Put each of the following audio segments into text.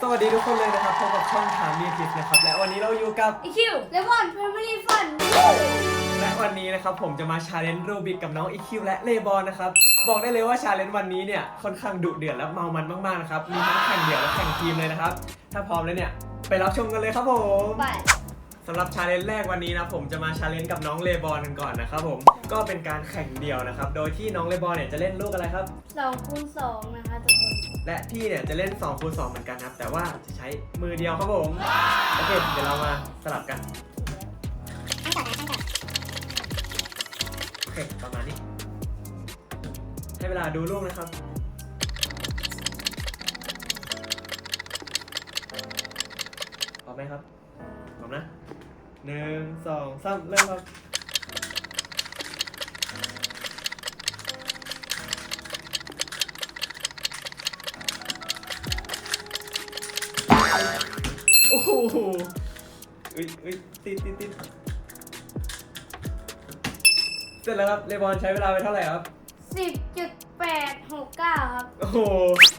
สวัสดีทุกคนเลยนะครับพบกับช่องถามมีทิสนะครับและวันนี้เราอยู่กับ อีคิวเลมอนแฟมิลี่ฟันและวันนี้นะครับผมจะมาชาเลนจ์รูบิกกับน้องอีคิวและเลบอนนะครับบอกได้เลยว่าชาเลนจ์วันนี้เนี่ยค่อนข้างดุเดือดและเมามันมากๆนะครับมีทั้งแข่งเดี่ยวและแข่งทีมเลยนะครับถ้าพร้อมแล้วเนี่ยไปรับชมกันเลยครับผม ไป สำหรับชาเลนจ์แรกวันนี้นะผมจะมาชาเลนจ์กับน้องเลบอนกันก่อนนะครับผมก็เป็นการแข่งเดี่ยวนะครับ โดยที่น้องเลบอนเนี่ยจะเล่นลูกอะไรครับ สองคูณสองนะคะทุกคนและพี่เนี่ยจะเล่น2คูณ2เหมือนกันนะครับ แต่ว่าจะใช้มือเดียวครับผมโอเคเดี๋ยวเรามาสลับกันโอเคประมาณนี้ ให้เวลาดูลูกนะครับ พร้อมไหมครับ พร้อมนะหนึ่งสองสามเริ่มครับโอ้โหอุ้ยอุ้ยติดติดติดเสร็จแล้วครับ เลบอนใช้เวลาไปเท่าไหร่ครับสิบจุดแปดหกเก้าครับ โอ้โห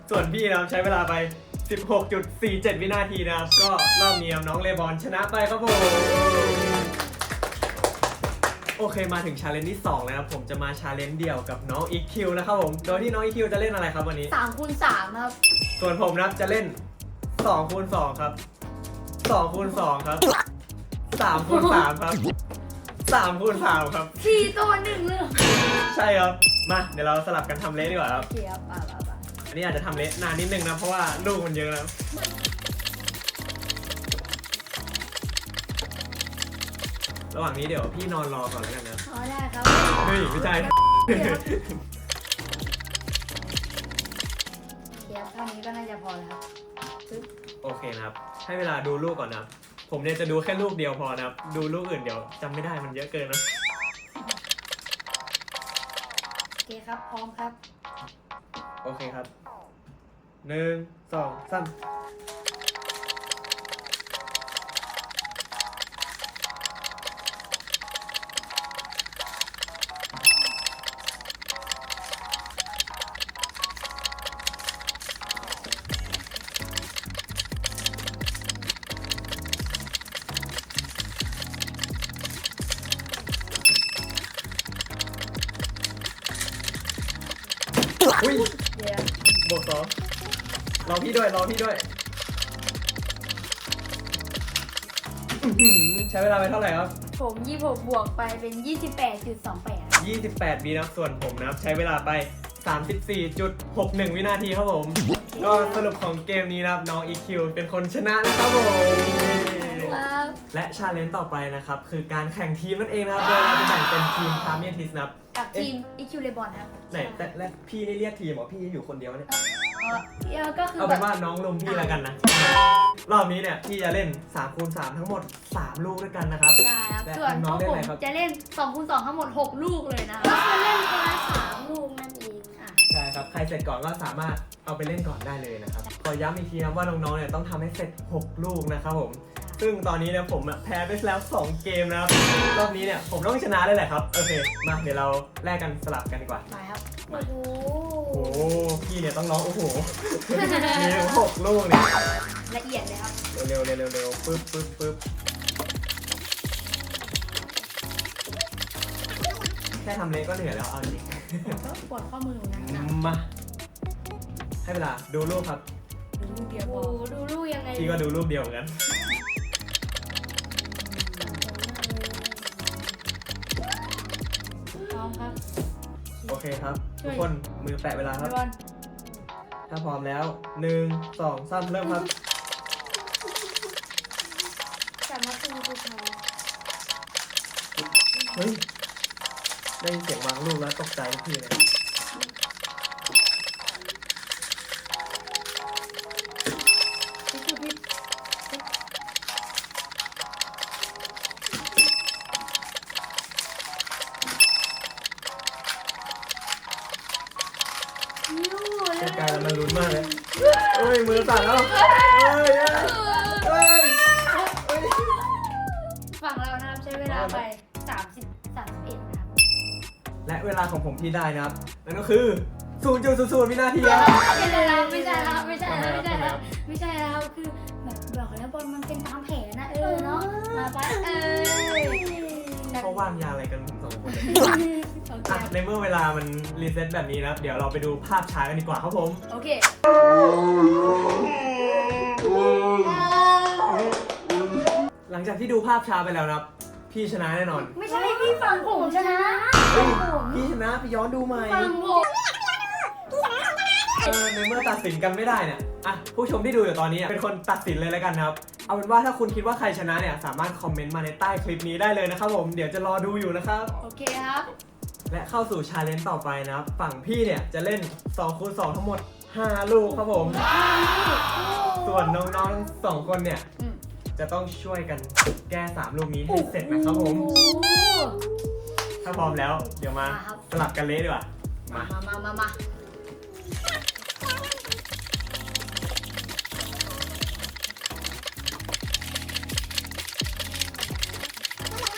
ส่วนพี่นะครับใช้เวลาไป 16.47 วินาทีนะครับ ก็รอบนี้น้องเลบอนชนะไปครับผม โอเคมาถึงชาเลนจ์ที่2แล้วครับ ผมจะมาชาเลนจ์เดี่ยวกับน้อง EQ นะครับผม โดยที่น้อง EQ จะเล่นอะไรครับวันนี้ สามคูณสามครับ ส่วนผมนะครับจะเล่น2คูณ2ครับ2คูณ2ครับ3คูณ3ครับ3คูณ3ครับ สี่ตัวหนึ่งเลยใช่ครับ มาเดี๋ยวเราสลับกันทำเละดีกว่าครับ เกียบป่ะป่ะป่ะอั นนี้อาจจะทำเละนานนิดนึงนะ เพราะว่าลูกมันเยอะนะระหว่างนี้เดี๋ยวพี่นอนรอก่อนแล้วกันนะอ๋อได้ครับเฮ้ยไม่ใช่เกียบเกียบเท่านี้ก็น่าจะพอแล้วครับปึ๊บโอเคนะครับ ให้เวลาดูลูกก่อนนะครับ ผมเนี่ยจะดูแค่ลูกเดียวพอนะครับ ดูลูกอื่นเดี๋ยวจำไม่ได้มันเยอะเกินนะ โอเคครับ พร้อมครับ โอเคครับ หนึ่งสองสามอุ้ย เดี๋ยว บวกสอง รอพี่ด้วยรอพี่ด้วยอื้อหือใช้เวลาไปเท่าไหร่ครับ ผมยี่หกบวกไปเป็นยี่สิบแปดจุดสองแปด28วินะครับส่วนผมนะครับใช้เวลาไป 34.61 วินาทีครับผม ก็สรุปของเกมนี้นะครับน้อง EQ เป็นคนชนะนะครับผม ครับและชาเลนจ์ต่อไปนะครับ คือการแข่งทีมนั่นเองนะครับโดยเราจะแบ่งเป็นทีมพาเมียทิสนะครับ กับทีมอีคิวเลบอนครับไหนแต่และพี่นี่เรียกทีมเหรอพี่อยู่คนเดียวเนี่ย เออเดี๋ยวก็คือเอาแบเป็นบว่าน้องลุมพี่แล้วกันนะ รอบนี้เนี่ยพี่จะเล่น3คูณ3ทั้งหมด 3 ลูกด้วยกันนะครับ ใช่ครับและส่วนน้ขอองงๆเล่นผอะไรมครับจะเล่น2คูณ2ทั้งหมด 6 ลูกเลยนะก็คือเล่นคนละ3ลูกนั่นเองอะ ใช่ครับ ใครเสร็จก่อนก็สามารถเอาไปเล่นก่อนได้เลยนะครับ ขอย้ำอีกทีนะว่าน้องๆเนี่ยต้องทำให้เสร็จ 6 ลูกนะครับผม ซึ่งตอนนี้เนี่ยผมอะแพ้ไปแล้ว 2 เกมนะครับ รอบนี้เนี่ยผมต้องชนะได้แหละครับ โอเค มาเดี๋ยวเราแลกกันสลับกันดีกว่า ไปครับ โอ้โหโอ้โห พี่เนี่ยต้องร้องโอ้โหมีถึงหกลูกเนี่ยละเอียดเลยครับ เร็วๆเร็วๆเร็วๆปึ๊บปึ๊บปึ๊บแค่ทำเล็กก็เหนื่อยแล้วเอาจริงผมก็ปวดข้อมือเหมือนกันนะมาให้เวลาดูรูปครับ ดูลูกเดียวพอดูลูกยังไงพี่ก็ดูรูปเดียวเหมือนกันพร้อมครับ โอเคครับทุกคนมือแปะเวลาคเลรับบอนถ้าพร้อมแล้วหนึ่งสองสามเริ่มครับจับมาตีดูเขาเฮ้ย ได้ยินเสียงวางลูกแล้วตกใจทุกทีเลย ของผมที่ได้นะครับ นั่นก็คือ0.00วินาทีครับไม่ใช่แล้วไม่ใช่แล้วไม่ใช่แล้วไม่ใช่แล้วไม่ใช่แล้วครับคือแบบบอกแล้วบอลมันเป็นตามแผนนะเออเนาะมาไปเออเขาวางยาอะไรกันผมสองคนเนี่ยโอเคอะในเมื่อเวลามันรีเซ็ตแบบนี้นะครับ เดี๋ยวเราไปดูภาพช้ากันดีกว่าครับผม โอเคหลังจากที่ดูภาพช้าไปแล้วนะครับ พี่ชนะแน่นอน ไม่ใช่พี่ฟังผมชนะเฮ้ย พี่ชนะพี่ย้อนดูใหม่ฟังผมเออในเมื่อตัดสินกันไม่ได้เนี่ยอะผู้ชมที่ดูอยู่ตอนนี้อะเป็นคนตัดสินเลยแล้วกันนะครับ เอาเป็นว่าถ้าคุณคิดว่าใครชนะเนี่ยสามารถคอมเมนต์มาในใต้คลิปนี้ได้เลยนะครับผมเดี๋ยวจะรอดูอยู่นะครับ โอเคครับ และเข้าสู่ชาเลนจ์ต่อไปนะครับ ฝั่งพี่เนี่ยจะเล่น2คูณ2ทั้งหมด 5 ลูกครับผม ส่วนน้องๆทั้งสองคนเนี่ยอืมจะต้องช่วยกันแก้ 3 ลูกนี้ให้เสร็จนะครับผม โอ้โห ถ้าพร้อมแล้ว เดี๋ยวมามาครับ สลับกันเละดีกว่า มา มามามามามา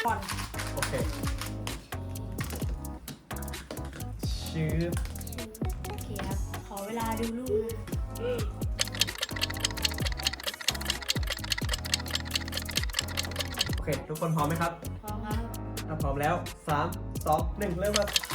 บอลโอเค ชื่อโอเคครับ ขอเวลาดูลูกนะโอเค ทุกคนพร้อมไหมครับ พร้อมครับถ้าพร้อมแล้ว 3 2 1 เริ่มครับ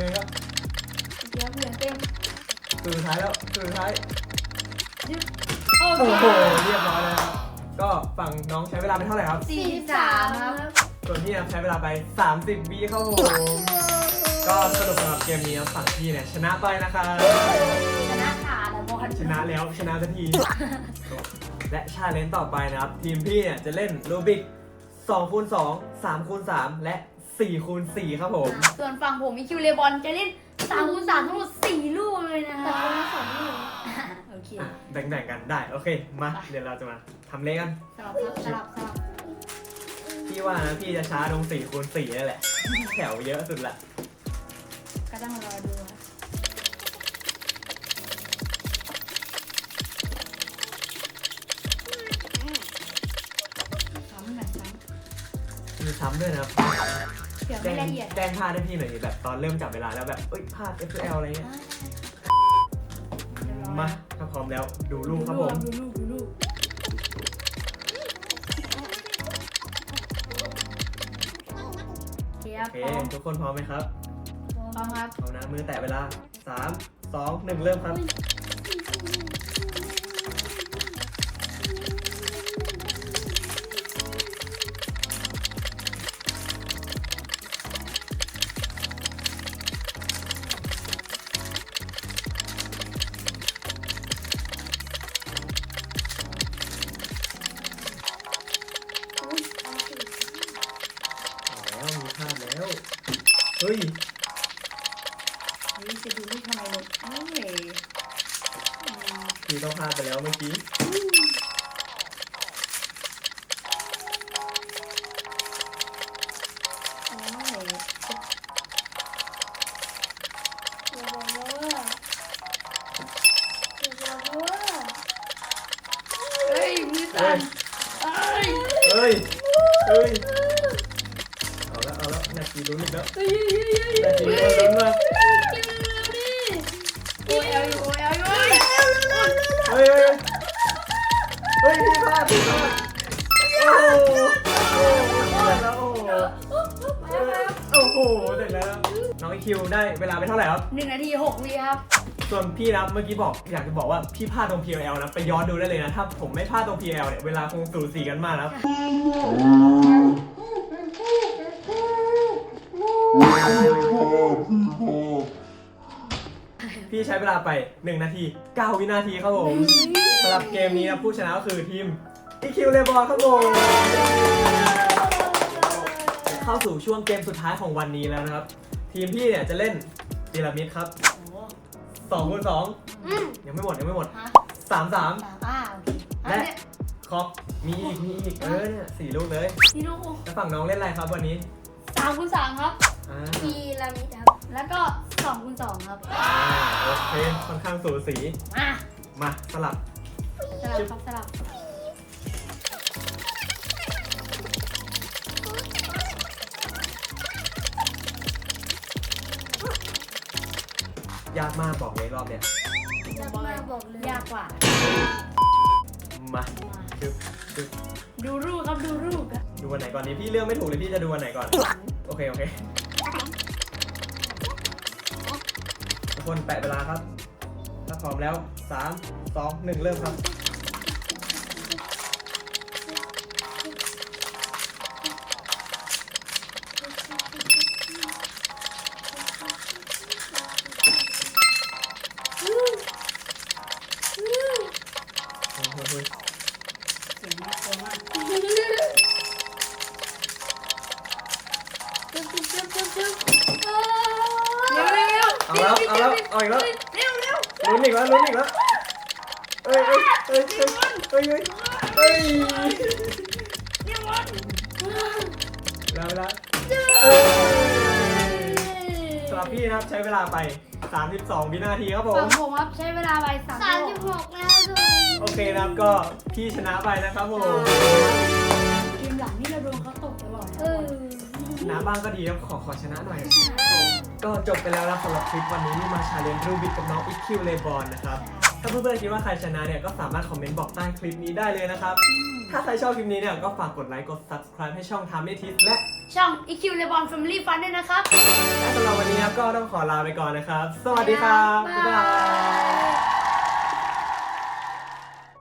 ไงครับยังไงครับเดี๋ยวเหลือเต็มสุดท้ายแล้วสุดท้าย ยึดโอ้โอโหเคเรียบร้อยแล้วครับก็ฝั่งน้องใช้เวลาไปเท่าไหร่ครับ สี่สิบสามครับส่วนพี่นะครับใช้เวลาไป 30วิครับผม ก็สรุปสำหรับเกมนี้ครับฝั่งพี่เนี่ยชนะไปนะครับชนะขาดแล้วบอลชนะแล้วชนะสักที และชาเลนจ์ต่อไปนะครับ ทีมพี่เนี่ยจะเล่นรูบิก2คูณ2 3คูณ3และ 4คูณ4ครับผม ส่วนฝั่งผมมีคิวเลบอลจะเล่นสามคูณสามทั้งหมดสี่ลูกเลยนะคะแต่คนละสองลูกโอเคอะแบ่งๆกันได้ โอเค มา เดี๋ยวเราจะมาทำเลขกัน สลับครับสลับสลับพี่ว่านะพี่จะช้าตรง4คูณ4นั่นแหละ แถวเยอะสุดละ ก็ต้องรอดูครับซ้ำหน่อยซ้มีซ้ำด้วยนะครับำ เดี๋ยวแจ้ไม่งละเอียดแจ้งพลาดให้พี่หน่อยดิแบบตอนเริ่มจับเวลาแล้วแบบเอ้ยพลาด FL อะไรเงี้ย มาถ้าพร้อมแล้วดูลูกครับผมดูลูกดูลูกเทียบโอเคพร้อมทุกคนพร้อมไหมครับ พร้อมครับเอานะมือแตะเวลา 3 2 1 เริ่มครับเเฮ้ยนี่จะดูลูกทำไมลูกเอ้ยอืมพี่ต้องพลาดไปแล้วเมื่อกี้โอ้ยอย่าบอกนะว่าอย่าบอกนะว่าเฮ้ยมือสั่นเอ้ยเฮ้ย เฮ้ย นาทีลุ้นอีกแล้วเฮ้ยเฮ้ยเฮ้ยนาทีลุ้นลุ้นมาโอ้ยเอาอยู่โอ้ยเอาอยู่เฮ้ยเฮ้ยเฮ้ยเฮ้ยพี่พลาดพี่พลาดโอ้โหโอ้โหเสร็จแล้วโอ้โหโอ้โหเสร็จแล้วน้องไอคิวได้เวลาไปเท่าไหร่ครับหนึ่งนาทีหกวิครับส่วนพี่นะเมื่อกี้บอกอยากจะบอกว่าพี่พลาดตรง PL นะไปย้อนดูได้เลยนะถ้าผมไม่พลาดตรง PL เนี่ยเวลาคงสูสีกันมากนะครับ พี่ใช้เวลาไป 1 นาที 9 วินาทีครับผมสำหรับเกมนี้นะผู้ชนะก็คือทีมอีคิวเลบอลครับผมเข้าสู่ช่วงเกมสุดท้ายของวันนี้แล้วนะครับ ทีมพี่เนี่ยจะเล่นพีระมิดครับโอ้โหสองคูณสองอืมยังไม่หมดยังไม่หมดฮะสามสามสามอ่าโอเคอันและเนี้ยครอบมีอีกมีอีกเออเนี่ยสี่ลูกเลยพี่ลูกแล้วฝั่งน้องเล่นอะไรครับวันนี้สามคูณสาม ครับอ่าพีระมิดครับ แล้วก็สองคูณสองครับ อ่าโอเคค่อนข้างสูสี มามาสลับ สลับครับสลับ ยากมากบอกเลยรอบเนี้ยยากมากบอกเลยยากกว่า มามาดึบดึบดูรูปครับดูรูปครับดูวันไหนก่อนดีพี่เลือกไม่ถูกเลยพี่จะดูวันไหนก่อน โอเค โอเค คนแปะเวลาครับ ถ้าพร้อมแล้ว 3 2 1 เริ่มครับ อ้ยเอ้ยเอ้ยเอ้ยเอ้ยเอ้ยเอ้ยเร็ววันแล้วเวลาเอ้ยสำหรับพี่นะครับใช้เวลาไป 32วินาทีครับผฝั่มงผมครับใช้เวลาไปสามสามสิบหกแล้วทุกคนโอเคนะครับก็พี่ชนะไปนะครับผมเกมหลังนี่เราโดนเขาตกตลอดนะเออชนะบ้างก็ดีครับขอขอชนะหน่อย ก็จบไปแล้วนะสำหรับคลิปวันนี้ที่มาชาเลนจ์รูบิกกับน้องอีคิวเลบอนนะครับ ถ้าเพื่อนๆคิดว่าใครชนะเนี่ยก็สามารถคอมเมนต์บอกใต้คลิปนี้ได้เลยนะครับ ถ้าใครชอบคลิปนี้เนี่ยก็ฝากกดไลค์กด subscribe ให้ช่องทามเมทิสและช่อง EQ l e b o n Family Fun ด้วยนะครับ และสำหรับวันนี้นะครับก็ต้องขอลาไปก่อนนะครับ สวัสดีครับ บ๊ายบาย